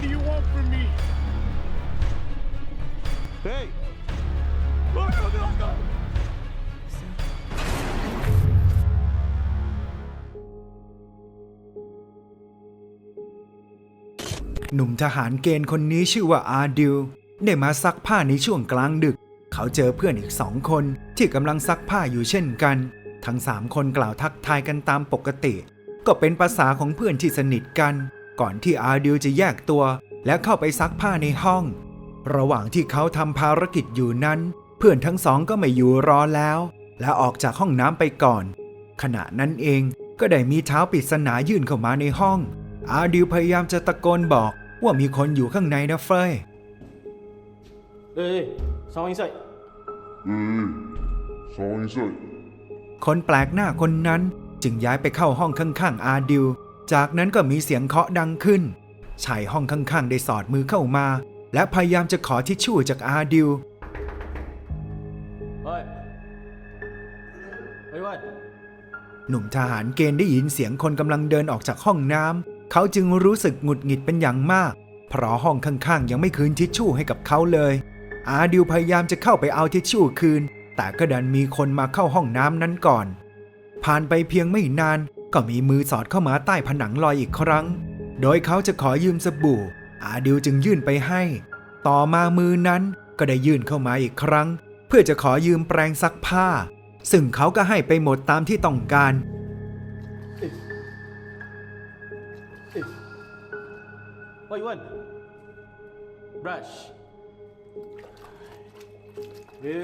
What do you want from me? Hey! หนุ่มทหารเกณฑ์คนนี้ชื่อว่าอาดิลได้มาซักผ้าในช่วงกลางดึก เขาเจอเพื่อนอีกสองคนที่กำลังซักผ้าอยู่เช่นกัน ทั้งสามคนกล่าวทักทายกันตามปกติ ก็เป็นภาษาของเพื่อนที่สนิทกัน ก่อนที่อาดิวจะแยกตัวและเข้าไปซักผ้าในห้อง ระหว่างที่เขาทำภารกิจอยู่นั้น เพื่อนทั้งสองก็ไม่อยู่รอแล้ว และออกจากห้องน้ำไปก่อน ขณะนั้นเองก็ได้มีเท้าปริศนายื่นเข้ามาในห้อง อาดิวพยายามจะตะโกนบอกว่ามีคนอยู่ข้างในนะเฟยเอ้ยสองอินไซเอ้ยสองอินไซคนแปลกหน้าคนนั้นจึงย้ายไปเข้าห้องข้างๆอาดิว จากนั้นก็มีเสียงเคาะดังขึ้น ชายห้องข้างๆ ได้สอดมือเข้ามา และพยายามจะขอทิชชู่จากอาดิว เฮ้ย เฮ้ยวันหนุ่มทหารเกณฑ์ได้ยินเสียงคนกำลังเดินออกจากห้องน้ำ เขาจึงรู้สึกหงุดหงิดเป็นอย่างมาก เพราะห้องข้างๆ ยังไม่คืนทิชชู่ให้กับเขาเลย อาดิวพยายามจะเข้าไปเอาทิชชู่คืน แต่ก็ดันมีคนมาเข้าห้องน้ำนั้นก่อน ผ่านไปเพียงไม่นาน ก็มีมือสอดเข้ามาใต้ผนังลอยอีกครั้ง โดยเขาจะขอยืมสบู่ อาดิวจึงยื่นไปให้ ต่อมามือนั้นก็ได้ยื่นเข้ามาอีกครั้ง เพื่อจะขอยืมแปรงซักผ้า ซึ่งเขาก็ให้ไปหมดตามที่ต้องการ What you ราชข่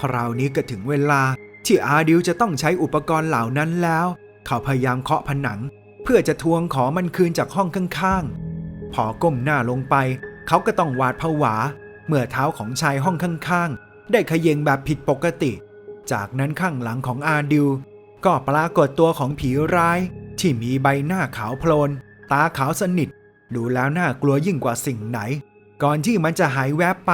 คราวนี้ก็ถึงเวลา ที่อาดิวจะต้องใช้อุปกรณ์เหล่านั้นแล้ว เขาพยายามเคาะผนัง เพื่อจะทวงขอมันคืนจากห้องข้างๆ พอก้มหน้าลงไป เขาก็ต้องหวาดผวา เมื่อเท้าของชายห้องข้างๆ ได้เขยงแบบผิดปกติ จากนั้นข้างหลังของอาดิว ก็ปรากฏตัวของผีร้าย ที่มีใบหน้าขาวโพลน ตาขาวสนิท ดูแล้วน่ากลัวยิ่งกว่าสิ่งไหน ก่อนที่มันจะหายแวบไป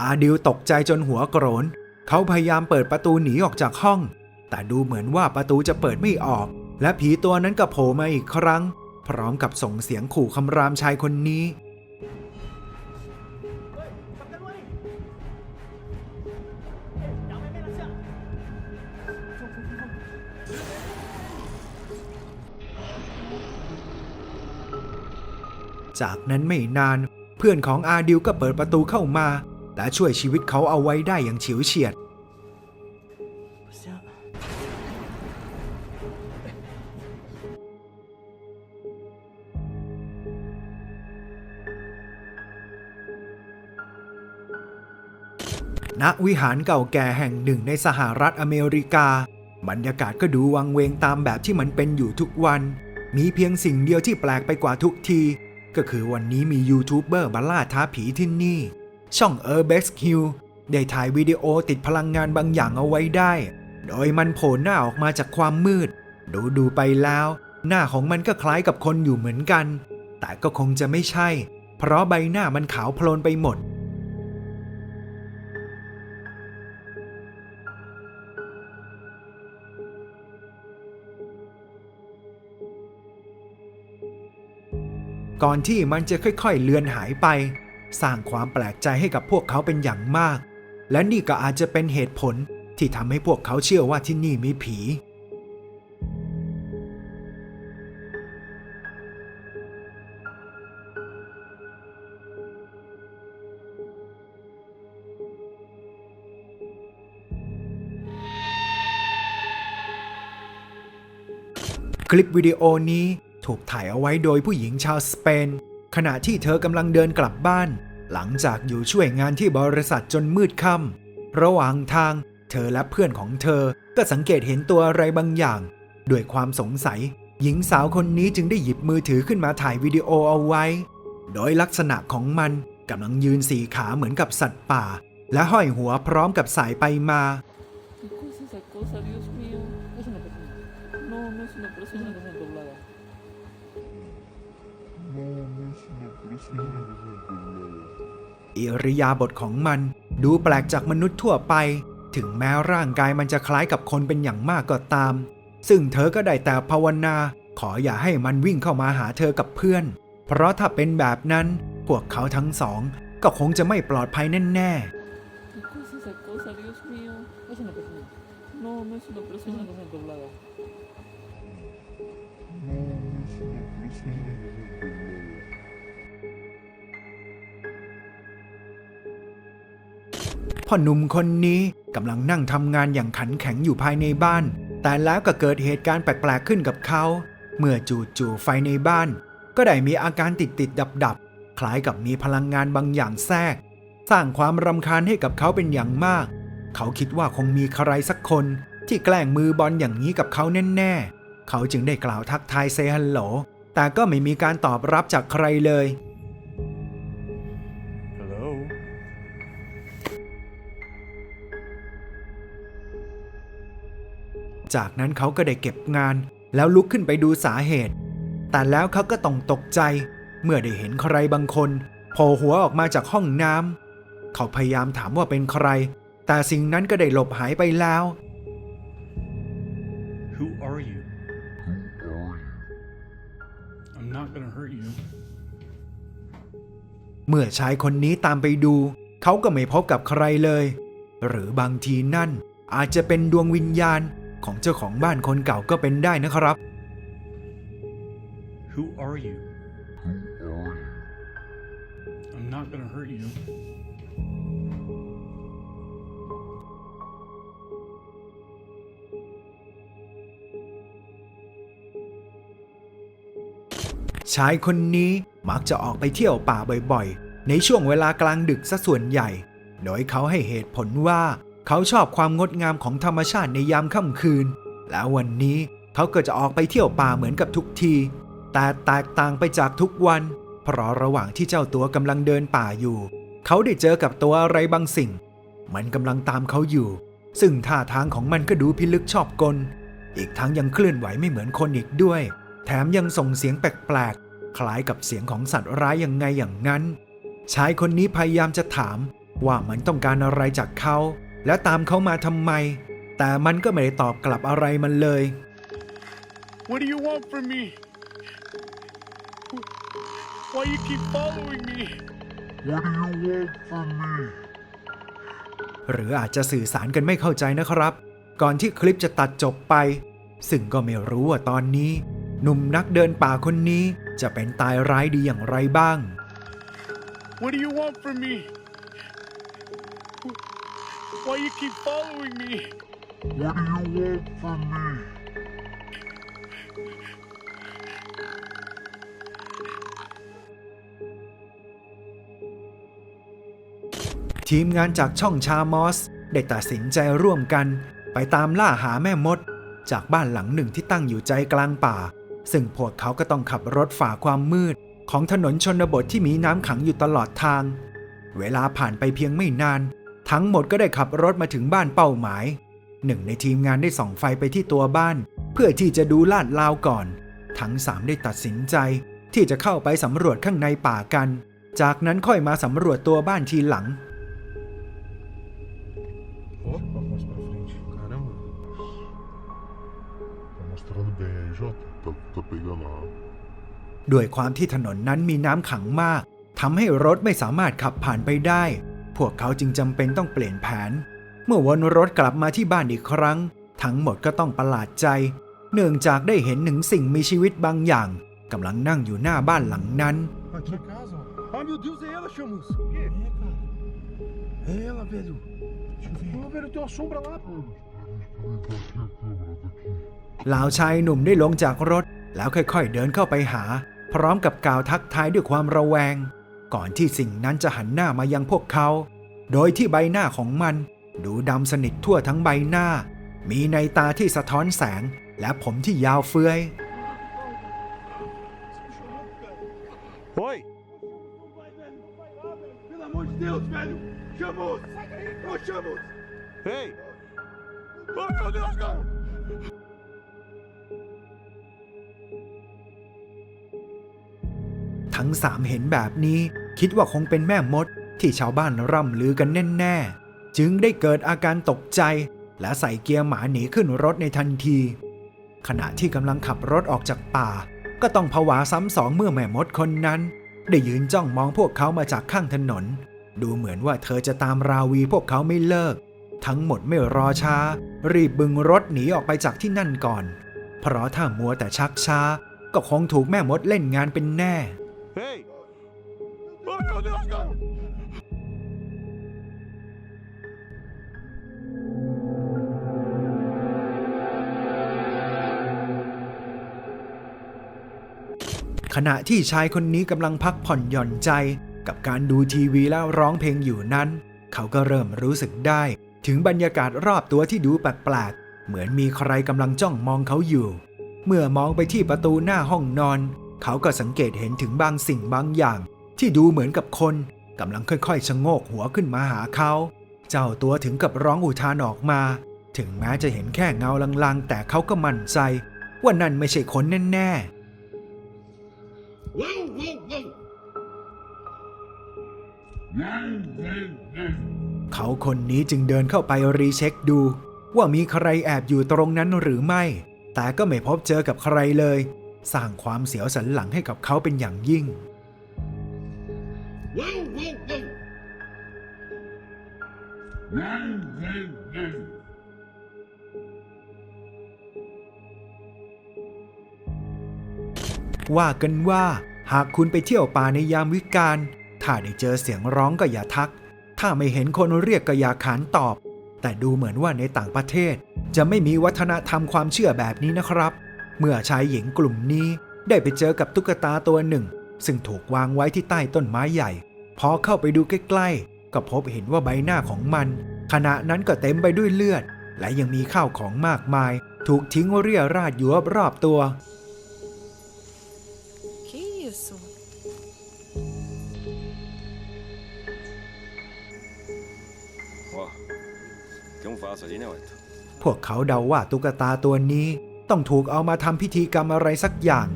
อาดิวตกใจจนหัวโกรน เขาพยายามเปิดประตูหนีออกจากห้อง แต่ดูเหมือนว่าประตูจะเปิดไม่ออก และผีตัวนั้นก็โผล่มาอีกครั้ง พร้อมกับส่งเสียงขู่คำรามชายคนนี้จากนั้นไม่นาน เพื่อนของอาดิวก็เปิดประตูเข้ามา และช่วยชีวิตเขาเอาไว้ได้อย่างเฉียวเฉียด，ณ วิหารเก่าแก่แห่งหนึ่งในสหรัฐอเมริกา บรรยากาศก็ดูวังเวงตามแบบที่มันเป็นอยู่ทุกวัน มีเพียงสิ่งเดียวที่แปลกไปกว่าทุกที ก็คือวันนี้มียูทูบเบอร์มาล่าท้าผีที่นี่ ช่อง u r b e x Hill ได้ถ่ายวิดีโอติดพลังงานบางอย่างเอาไว้ได้ โดยมันโผล่หน้าออกมาจากความมืด ดูดูๆไปแล้ว หน้าของมันก็คล้ายกับคนอยู่เหมือนกัน แต่ก็คงจะไม่ใช่ เพราะใบหน้ามันขาวโพลนไปหมดก่อนที่มันจะค่อยๆเลือนหายไป สร้างความแปลกใจให้กับพวกเขาเป็นอย่างมาก และนี่ก็อาจจะเป็นเหตุผลที่ทำให้พวกเขาเชื่อว่าที่นี่มีผี คลิปวิดีโอนี้ถูกถ่ายเอาไว้โดยผู้หญิงชาวสเปน ขณะที่เธอกำลังเดินกลับบ้าน หลังจากอยู่ช่วยงานที่บริษัทจนมืดค่ำระหว่างทาง เธอและเพื่อนของเธอก็สังเกตเห็นตัวอะไรบางอย่าง ด้วยความสงสัย หญิงสาวคนนี้จึงได้หยิบมือถือขึ้นมาถ่ายวิดีโอเอาไว้ โดยลักษณะของมันกำลังยืนสี่ขาเหมือนกับสัตว์ป่า และห้อยหัวพร้อมกับสายไปมา อิริยาบถของมันดูแปลกจากมนุษย์ทั่วไป ถึงแม้ร่างกายมันจะคล้ายกับคนเป็นอย่างมากก็ตาม ซึ่งเธอก็ได้แต่ภาวนา ขออย่าให้มันวิ่งเข้ามาหาเธอกับเพื่อน เพราะถ้าเป็นแบบนั้น พวกเขาทั้งสอง ก็คงจะไม่ปลอดภัยแน่ พ่อหนุ่มคนนี้กำลังนั่งทำงานอย่างขันแข็งอยู่ภายในบ้าน แต่แล้วก็เกิดเหตุการณ์แปลกๆขึ้นกับเขา เมื่อจู่ๆไฟในบ้าน ก็ได้มีอาการติดติดดับดับๆ คล้ายกับมีพลังงานบางอย่างแทรก สร้างความรำคาญให้กับเขาเป็นอย่างมาก เขาคิดว่าคงมีใครสักคนที่แกล้งมือบอลอย่างนี้กับเขาแน่ๆ เขาจึงได้กล่าวทักทายเซฮัลโหล แต่ก็ไม่มีการตอบรับจากใครเลย จากนั้นเขาก็ได้เก็บงาน แล้วลุกขึ้นไปดูสาเหตุ แต่แล้วเขาก็ต้องตกใจ เมื่อได้เห็นใครบางคนโผล่หัวออกมาจากห้องน้ำเขาพยายามถามว่าเป็นใคร แต่สิ่งนั้นก็ได้หลบหายไปแล้ว Who are you? Who are you? I'm not gonna hurt you. เมื่อชายคนนี้ตามไปดู เขาก็ไม่พบกับใครเลย หรือบางทีนั่นอาจจะเป็นดวงวิญญาณ ของเจ้าของบ้านคนเก่าก็เป็นได้นะครับ Who are you? Who are you? I'm not gonna hurt you. ชายคนนี้มักจะออกไปเที่ยวป่าบ่อยๆ ในช่วงเวลากลางดึกซะส่วนใหญ่ โดยเขาให้เหตุผลว่า เขาชอบความงดงามของธรรมชาติในยามค่ำคืน แล้ววันนี้เขาก็จะออกไปเที่ยวป่าเหมือนกับทุกที แต่แตกต่างไปจากทุกวัน เพราะระหว่างที่เจ้าตัวกำลังเดินป่าอยู่ เขาได้เจอกับตัวอะไรบางสิ่ง มันกำลังตามเขาอยู่ ซึ่งท่าทางของมันก็ดูพิลึกชอบกล อีกทั้งยังเคลื่อนไหวไม่เหมือนคนอีกด้วย แถมยังส่งเสียงแปลกๆ คล้ายกับเสียงของสัตว์ร้ายยังไงอย่างนั้น ชายคนนี้พยายามจะถามว่ามันต้องการอะไรจากเขา และตามเขามาทำไม แต่มันก็ไม่ได้ตอบกลับอะไรมันเลย What do you want from me? Why you keep following me? What do you want from me? หรืออาจจะสื่อสารกันไม่เข้าใจนะครับ ก่อนที่คลิปจะตัดจบไป ซึ่งก็ไม่รู้ว่าตอนนี้ หนุ่มนักเดินป่าคนนี้จะเป็นตายร้ายดีอย่างไรบ้าง What do you want from me? Why you keep following me? What do you want from me? ทีมงานจากช่องชามอส ได้ตัดสินใจร่วมกัน ไปตามล่าหาแม่มด จากบ้านหลังหนึ่งที่ตั้งอยู่ใจกลางป่า ซึ่งพวกเขาก็ต้องขับรถฝ่าความมืด ของถนนชนบทที่มีน้ำขังอยู่ตลอดทาง เวลาผ่านไปเพียงไม่นาน ทั้งหมดก็ได้ขับรถมาถึงบ้านเป้าหมาย หนึ่งในทีมงานได้ส่องไฟไปที่ตัวบ้าน เพื่อที่จะดูลาดลาวก่อน ทั้งสามได้ตัดสินใจ ที่จะเข้าไปสำรวจข้างในป่ากัน จากนั้นค่อยมาสำรวจตัวบ้านทีหลัง ด้วยความที่ถนนนั้นมีน้ำขังมากทำให้รถไม่สามารถขับผ่านไปได้ พวกเขาจึงจำเป็นต้องเปลี่ยนแผน เมื่อวนรถกลับมาที่บ้านอีกครั้ง ทั้งหมดก็ต้องประหลาดใจ เนื่องจากได้เห็นหนึ่งสิ่งมีชีวิตบางอย่างกำลังนั่งอยู่หน้าบ้านหลังนั้น ลาวชายหนุ่มได้ลงจากรถ แล้วค่อยๆเดินเข้าไปหา พร้อมกับกล่าวทักทายด้วยความระแวง ก่อนที่สิ่งนั้นจะหันหน้ามายังพวกเขา โดยที่ใบหน้าของมัน ดูดำสนิททั่วทั้งใบหน้า มีในตาที่สะท้อนแสง และผมที่ยาวเฟือย Oi! Pelo amor de Deus, velho! Chamus! Ô, Chamus! Ei! Oh, meu Deus, cara! ทั้งสามเห็นแบบนี้ คิดว่าคงเป็นแม่มดที่ชาวบ้านร่ำลือกันแน่ๆ จึงได้เกิดอาการตกใจ และใส่เกียร์หมาหนีขึ้นรถในทันที ขณะที่กำลังขับรถออกจากป่า ก็ต้องผวาซ้ำสองเมื่อแม่มดคนนั้น ได้ยืนจ้องมองพวกเขามาจากข้างถนน ดูเหมือนว่าเธอจะตามราวีพวกเขาไม่เลิก ทั้งหมดไม่รอช้า รีบบึงรถหนีออกไปจากที่นั่นก่อน เพราะถ้ามัวแต่ชักช้า ก็คงถูกแม่มดเล่นงานเป็นแน่ Ei! Ai, meu Deus, cara! ขณะที่ชายคนนี้กำลังพักผ่อนหย่อนใจ กับการดูทีวีแล้วร้องเพลงอยู่นั้น เขาก็เริ่มรู้สึกได้ ถึงบรรยากาศรอบตัวที่ดูแปลกๆ เหมือนมีใครกำลังจ้องมองเขาอยู่ เมื่อมองไปที่ประตูหน้าห้องนอน เขาก็สังเกตเห็นถึงบางสิ่งบางอย่าง ที่ดูเหมือนกับคนกำลังค่อยๆชะโงกหัวขึ้นมาหาเขา เจ้าตัวถึงกับร้องอุทานออกมา ถึงแม้จะเห็นแค่เงาลางๆ แต่เขาก็มั่นใจ ว่านั่นไม่ใช่คนแน่ๆ เขาคนนี้จึงเดินเข้าไปรีเช็คดู ว่ามีใครแอบอยู่ตรงนั้นหรือไม่ แต่ก็ไม่พบเจอกับใครเลย สร้างความเสียวสันหลังให้กับเขาเป็นอย่างยิ่ง ว่ากันว่า หากคุณไปเที่ยวป่าในยามวิกาลถ้าได้เจอเสียงร้องก็อย่าทัก ถ้าไม่เห็นคนเรียกก็อย่าขานตอบ แต่ดูเหมือนว่าในต่างประเทศ จะไม่มีวัฒนธรรมความเชื่อแบบนี้นะครับ เมื่อชายหญิงกลุ่มนี้ได้ไปเจอกับตุ๊กตาตัวหนึ่ง ซึ่งถูกวางไว้ที่ใต้ต้นไม้ใหญ่ พอเข้าไปดูใกล้ๆ ก็พบเห็นว่าใบหน้าของมัน ขณะนั้นก็เต็มไปด้วยเลือด และยังมีข้าวของมากมาย ถูกทิ้งเรี่ยราดอยู่รอบๆตัว Que isso? Ó, tem um vaso ali, né, Otto? พวกเขาเดาว่าตุ๊กตาตัวนี้ ต้องถูกเอามาทำพิธีกรรมอะไรสักอย่าง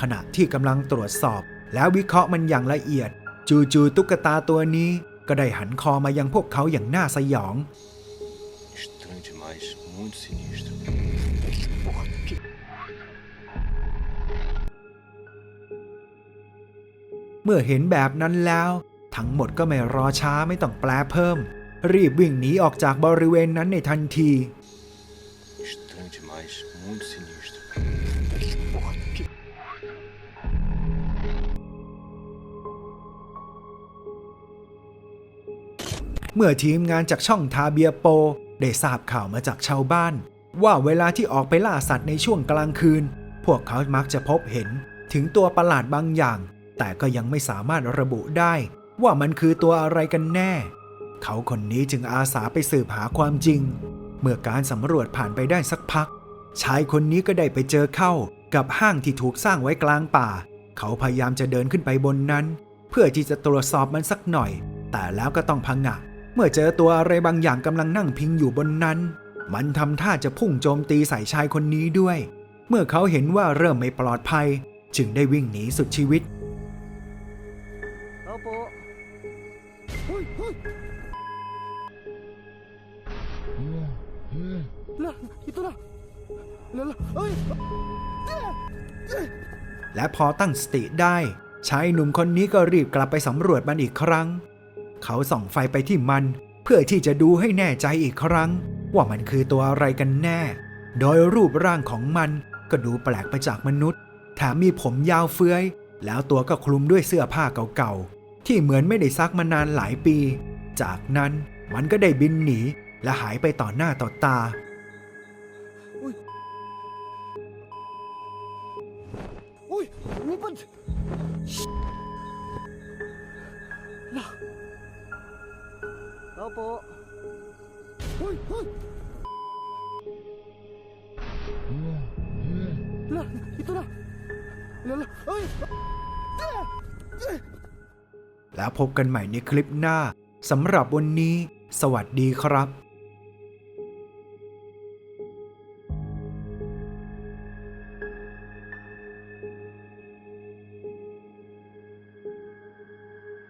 ขณะที่กำลังตรวจสอบ แล้ววิเคราะห์มันอย่างละเอียด จู่ๆตุ๊กตาตัวนี้ก็ได้หันคอมายังพวกเขาอย่างน่าสยอง เมื่อเห็นแบบนั้นแล้ว ทั้งหมดก็ไม่รอช้าไม่ต้องแปลเพิ่ม รีบวิ่งหนีออกจากบริเวณนั้นในทันที demais, muito sinistro. เมื่อทีมงานจากช่องทาเบียโป ได้ทราบข่าวมาจากชาวบ้าน ว่าเวลาที่ออกไปล่าสัตว์ในช่วงกลางคืน พวกเขามักจะพบเห็นถึงตัวประหลาดบางอย่าง แต่ก็ยังไม่สามารถระบุได้ ว่ามันคือตัวอะไรกันแน่ เขาคนนี้จึงอาสาไปสืบหาความจริง เมื่อการสำรวจผ่านไปได้สักพัก ชายคนนี้ก็ได้ไปเจอเข้ากับห้างที่ถูกสร้างไว้กลางป่า เขาพยายามจะเดินขึ้นไปบนนั้น เพื่อที่จะตรวจสอบมันสักหน่อย แต่แล้วก็ต้องพังงะเมื่อเจอตัวอะไรบางอย่างกำลังนั่งพิงอยู่บนนั้น มันทำท่าจะพุ่งโจมตีใส่ชายคนนี้ด้วย เมื่อเขาเห็นว่าเริ่มไม่ปลอดภัย จึงได้วิ่งหนีสุดชีวิต และพอตั้งสติได้ชายหนุ่มคนนี้ก็รีบกลับไปสำรวจมันอีกครั้ง เขาส่องไฟไปที่มัน เพื่อที่จะดูให้แน่ใจอีกครั้ง ว่ามันคือตัวอะไรกันแน่ โดยรูปร่างของมันก็ดูแปลกไปจากมนุษย์แถมมีผมยาวเฟื้อย แล้วตัวก็คลุมด้วยเสื้อผ้าเก่าๆ ที่เหมือนไม่ได้ซักมานานหลายปี จากนั้นมันก็ได้บินหนีและหายไปต่อหน้าต่อตา lupad. Lah. Opo. Ui, ui. Lah, itu lah. Lah, lah. Oi. แล้วพบกันใหม่ในคลิปหน้า สำหรับวันนี้ สวัสดีครับ